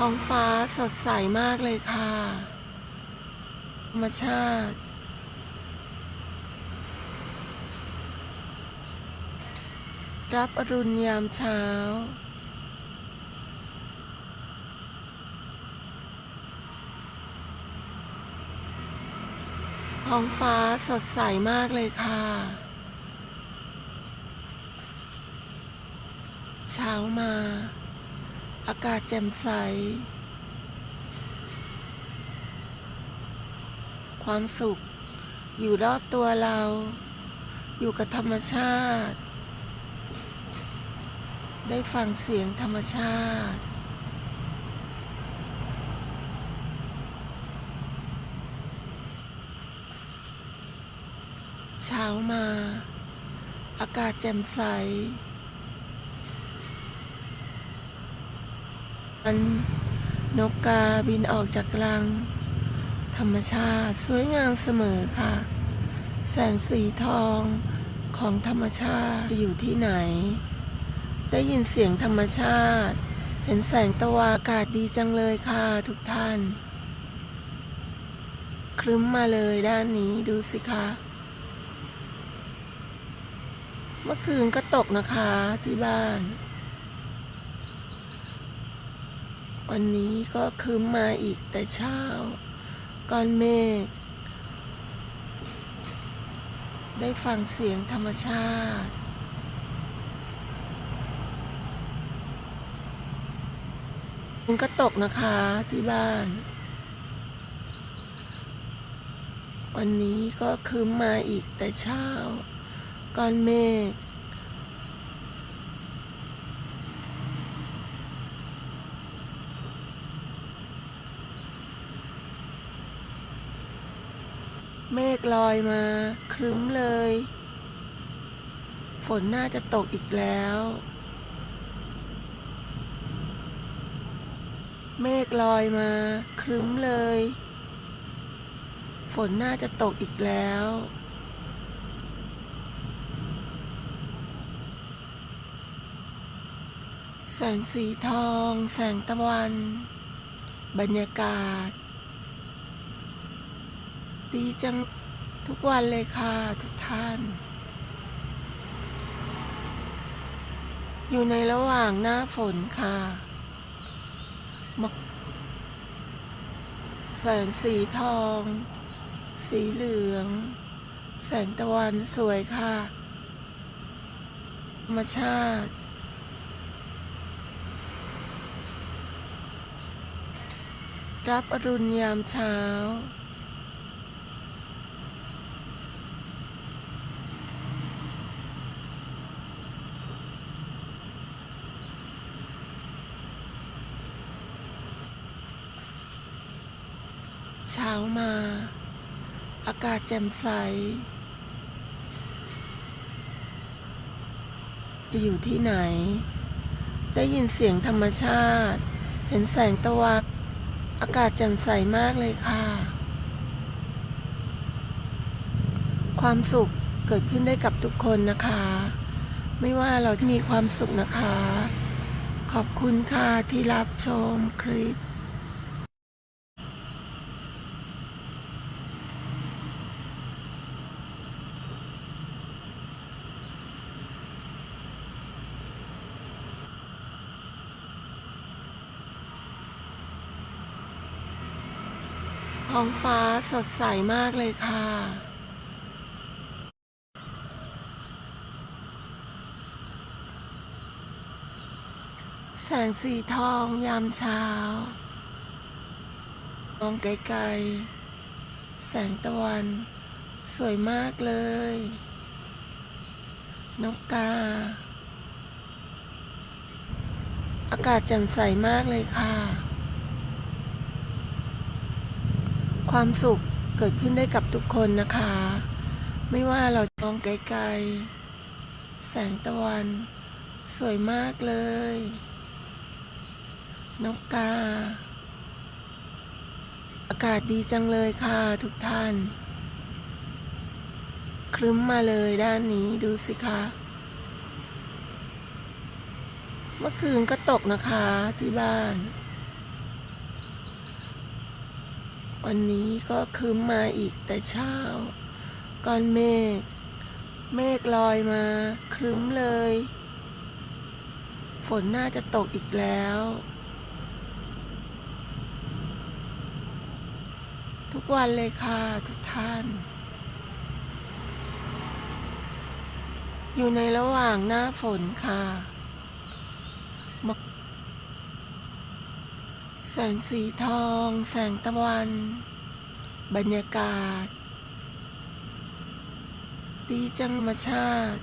ท้องฟ้าสดใสมากเลยค่ะธรรมชาติ รับอรุณยามเช้า ท้องฟ้าสดใสมากเลยค่ะ เช้ามา อากาศแจ่มใส ความสุขอยู่รอบตัวเรา อยู่กับธรรมชาติ ได้ฟังเสียงธรรมชาติเช้ามา อากาศแจ่มใส นนกกาบินออกจากรัง ธรรมชาติสวยงามเสมอค่ะ แสงสีทองของธรรมชาติจะอยู่ที่ไหน ได้ยินเสียงธรรมชาติ เห็นแสงตะวันอากาศดีจังเลยค่ะทุกท่านครึ้มมาเลยด้านนี้ดูสิคะ เมื่อคืนก็ตกนะคะที่บ้าน วันนี้ก็คืมมาอีกแต่เช้าก้อนเมฆได้ฟังเสียงธรรมชาติ มันก็ตกนะคะที่บ้าน วันนี้ก็คืมมาอีกแต่เช้าก้อนเมฆ เมฆลอยมา ครึ้มเลย ฝนน่าจะตกอีกแล้ว เมฆลอยมา ครึ้มเลย ฝนน่าจะตกอีกแล้ว แสงสีทอง แสงตะวัน บรรยากาศ ดีจังทุกวันเลยค่ะทุกท่าน อยู่ในระหว่างหน้าฝนค่ะมะแสงสีทอง สีเหลือง แสงตะวันสวยค่ะธรรมชาติรับอรุณยามเช้า เช้ามา อากาศแจ่มใส จะอยู่ที่ไหน ได้ยินเสียงธรรมชาติ เห็นแสงตะวันอากาศแจ่มใสมากเลยค่ะ ความสุขเกิดขึ้นได้กับทุกคนนะคะ ไม่ว่าเราจะมีความสุขนะคะ ขอบคุณค่ะที่รับชมคลิป ท้องฟ้าสดใสมากเลยค่ะ แสงสีทองยามเช้ามองไกลๆ แสงตะวัน สวยมากเลย นกกา อากาศแจ่มใสมากเลยค่ะ ความสุขเกิดขึ้นได้กับทุกคนนะคะ ไม่ว่าเราจะมองไกลๆ แสงตะวัน สวยมากเลย นกกา อากาศดีจังเลยค่ะทุกท่านครึ้มมาเลยด้านนี้ดูสิคะ เมื่อคืนก็ตกนะคะที่บ้าน วันนี้ก็คืมมาอีกแต่เช้าก้อนเมฆเมฆลอยมาครึ้มเลย ฝนน่าจะตกอีกแล้ว ทุกวันเลยค่ะทุกท่าน อยู่ในระหว่างหน้าฝนค่ะ แสงสีทอง แสงตะวัน บรรยากาศ ดีจังธรรมชาติ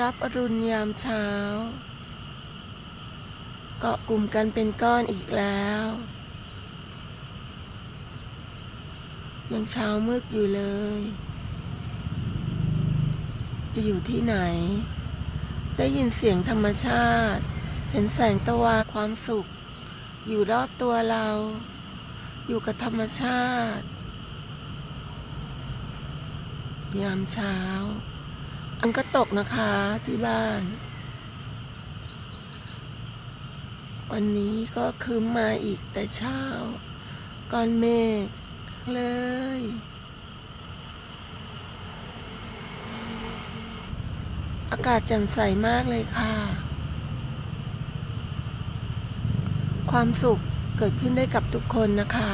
รับอรุณยามเช้า เกาะกลุ่มกันเป็นก้อนอีกแล้ว ยังเช้ามืดอยู่เลย จะอยู่ที่ไหน ได้ยินเสียงธรรมชาติ เห็นแสงตะวันความสุข อยู่รอบตัวเรา อยู่กับธรรมชาติ ยามเช้า อันก็ตกนะคะที่บ้าน วันนี้ก็คืมมาอีกแต่เช้าก้อนเมฆเลยากาศแจ่มใสมากเลยค่ะ ความสุขเกิดขึ้นได้กับทุกคนนะคะ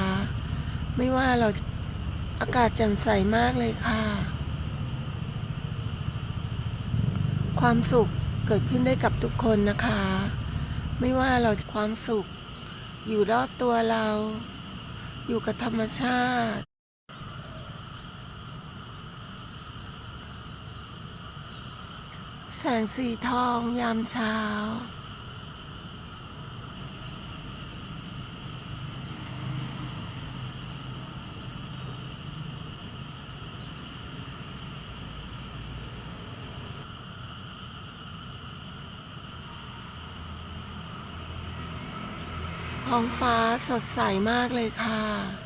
ไม่ว่าเราจะอากาศแจ่มใสมากเลยค่ะ ความสุขเกิดขึ้นได้กับทุกคนนะคะ ไม่ว่าเราจะความสุข อยู่รอบตัวเรา อยู่กับธรรมชาติ แสงสีทองยามเช้า ท้องฟ้าสดใสมากเลยค่ะ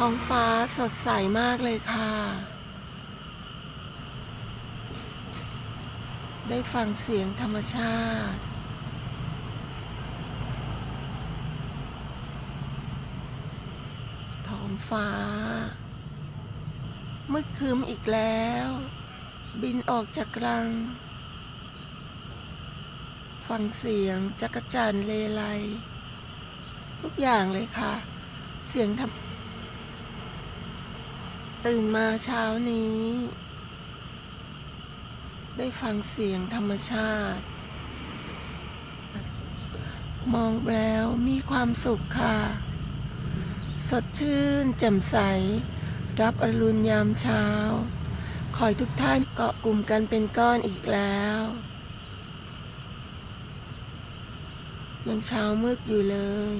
ท้องฟ้าสดใสมากเลยค่ะ ได้ฟังเสียงธรรมชาติท้องฟ้ามืดครึ้มอีกแล้ว บินออกจากรัง ฟังเสียงจักรจันทร์เลไลทุกอย่างเลยค่ะ เสียงทำ ตื่นมาเช้านี้ ได้ฟังเสียงธรรมชาติ มองแล้วมีความสุขค่ะ สดชื่นแจ่มใส รับอรุณยามเช้า คอยทุกท่านเกาะกลุ่มกันเป็นก้อนอีกแล้ว ยังเช้ามืดอยู่เลย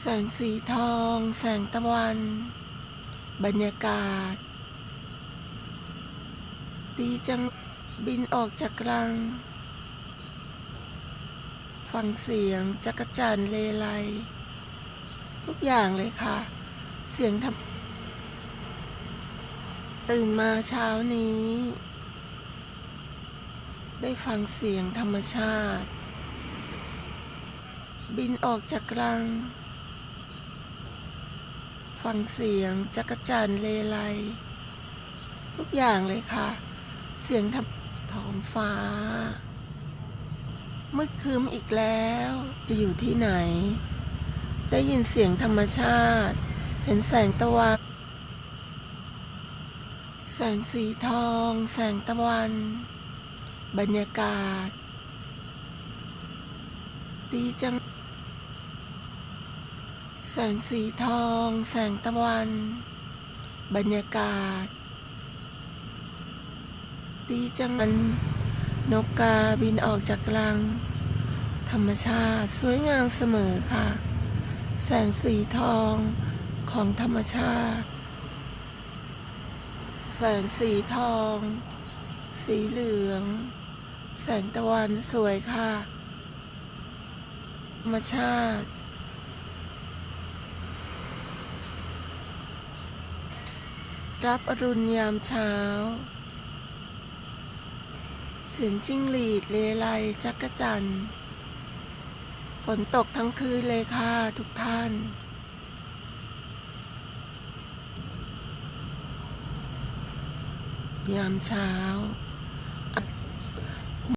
แสงสีทอง แสงตะวัน บรรยากาศ ดีจังบินออกจากรัง ฟังเสียงจักรจันทร์เลไล ทุกอย่างเลยค่ะ เสียงทำตื่นมาเช้านี้ ได้ฟังเสียงธรรมชาติ บินออกจากรัง ฟังเสียงจักรจันเลไลทุกอย่างเลยค่ะ เสียงทำท้องฟ้ามืดครึ้มอีกแล้ว จะอยู่ที่ไหน ได้ยินเสียงธรรมชาติ เห็นแสงตะวัน แสงสีทอง แสงตะวัน บรรยากาศ ดีจัง แสงสีทอง แสงตะวัน บรรยากาศ ดีจังมันนกกาบินออกจากรัง ธรรมชาติสวยงามเสมอค่ะ แสงสีทองของธรรมชาติ แสงสีทอง สีเหลือง แสงตะวันสวยค่ะ ธรรมชาติ รับอรุณยามเช้า เสียงจิ้งหรีดเลไลจักกะจันทร์ฝนตกทั้งคืนเลยค่ะทุกท่าน ยามเช้า